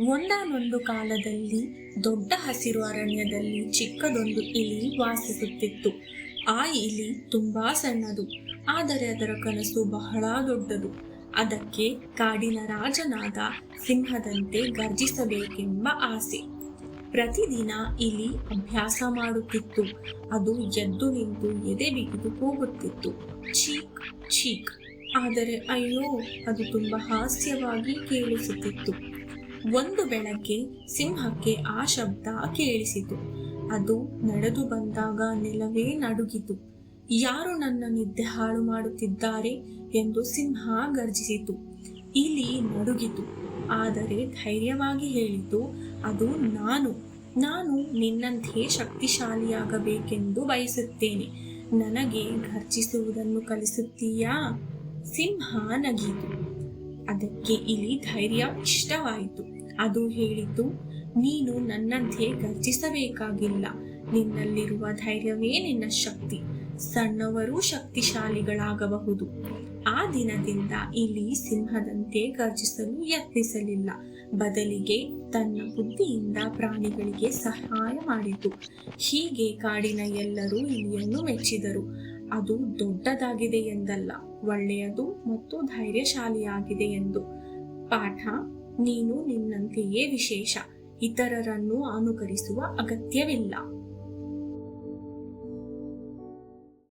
ಒಂದಾನೊಂದು ಕಾಲದಲ್ಲಿ ದೊಡ್ಡ ಹಸಿರು ಅರಣ್ಯದಲ್ಲಿ ಚಿಕ್ಕದೊಂದು ಇಲಿ ವಾಸಿಸುತ್ತಿತ್ತು. ಆ ಇಲಿ ತುಂಬಾ ಸಣ್ಣದು, ಆದರೆ ಅದರ ಕನಸು ಬಹಳ ದೊಡ್ಡದು. ಅದಕ್ಕೆ ಕಾಡಿನ ರಾಜನಾದ ಸಿಂಹದಂತೆ ಗರ್ಜಿಸಬೇಕೆಂಬ ಆಸೆ. ಪ್ರತಿದಿನ ಇಲಿ ಅಭ್ಯಾಸ ಮಾಡುತ್ತಿತ್ತು. ಅದು ಎದ್ದು ನಿಂತು ಎದೆ ಬಿಗಿದು ಹೋಗುತ್ತಿತ್ತು ಚೀಕ್ ಚೀಕ್. ಆದರೆ ಅಯ್ಯೋ, ಅದು ತುಂಬಾ ಹಾಸ್ಯವಾಗಿ ಕೇಳಿಸುತ್ತಿತ್ತು. ಒಂದು ಬೆಳಗ್ಗೆ ಸಿಂಹಕ್ಕೆ ಆ ಶಬ್ದ ಕೇಳಿಸಿತು. ಅದು ನಡೆದು ಬಂದಾಗ ನೆಲವೇ ನಡುಗಿತು. ಯಾರು ನನ್ನ ನಿದ್ದೆ ಹಾಳು ಮಾಡುತ್ತಿದ್ದಾರೆ ಎಂದು ಸಿಂಹ ಗರ್ಜಿಸಿತು. ಇಲಿ ನಡುಗಿತು. ಆದರೆ ಧೈರ್ಯವಾಗಿ ಹೇಳಿತು, ಅದು ನಾನು. ನಾನು ನಿನ್ನಂತೆ ಶಕ್ತಿಶಾಲಿಯಾಗಬೇಕೆಂದು ಬಯಸುತ್ತೇನೆ. ನನಗೆ ಗರ್ಜಿಸುವುದನ್ನು ಕಲಿಸುತ್ತೀಯಾ? ಸಿಂಹ ನಗಿತು. ಅದಕ್ಕೆ ಇಲಿ ಧೈರ್ಯ ಇಷ್ಟವಾಯಿತು. ಅದು ಹೇಳಿತು, ನೀನು ನನ್ನಂತೆ ಗರ್ಜಿಸಬೇಕಾಗಿಲ್ಲ. ನಿನ್ನಲ್ಲಿರುವ ಧೈರ್ಯವೇ ನಿನ್ನ ಶಕ್ತಿ. ಸಣ್ಣವರೂ ಶಕ್ತಿಶಾಲಿಗಳಾಗಬಹುದು. ಆ ದಿನದಿಂದ ಇಲಿ ಸಿಂಹದಂತೆ ಗರ್ಜಿಸಲು ಯತ್ನಿಸಲಿಲ್ಲ. ಬದಲಿಗೆ ತನ್ನ ಬುದ್ಧಿಯಿಂದ ಪ್ರಾಣಿಗಳಿಗೆ ಸಹಾಯ ಮಾಡಿತು. ಹೀಗೆ ಕಾಡಿನ ಎಲ್ಲರೂ ಇಲಿಯನ್ನು ಮೆಚ್ಚಿದರು. ಅದು ದೊಡ್ಡದಾಗಿದೆ ಎಂದಲ್ಲ ಒಳ್ಳೆಯದು ಮತ್ತು ಧೈರ್ಯಶಾಲಿಯಾಗಿದೆ ಎಂದು. ಪಾಠ ನೀನು ನಿನ್ನಂತೆಯೇ ವಿಶೇಷ ಇತರರನ್ನು ಅನುಕರಿಸುವ ಅಗತ್ಯವಿಲ್ಲ.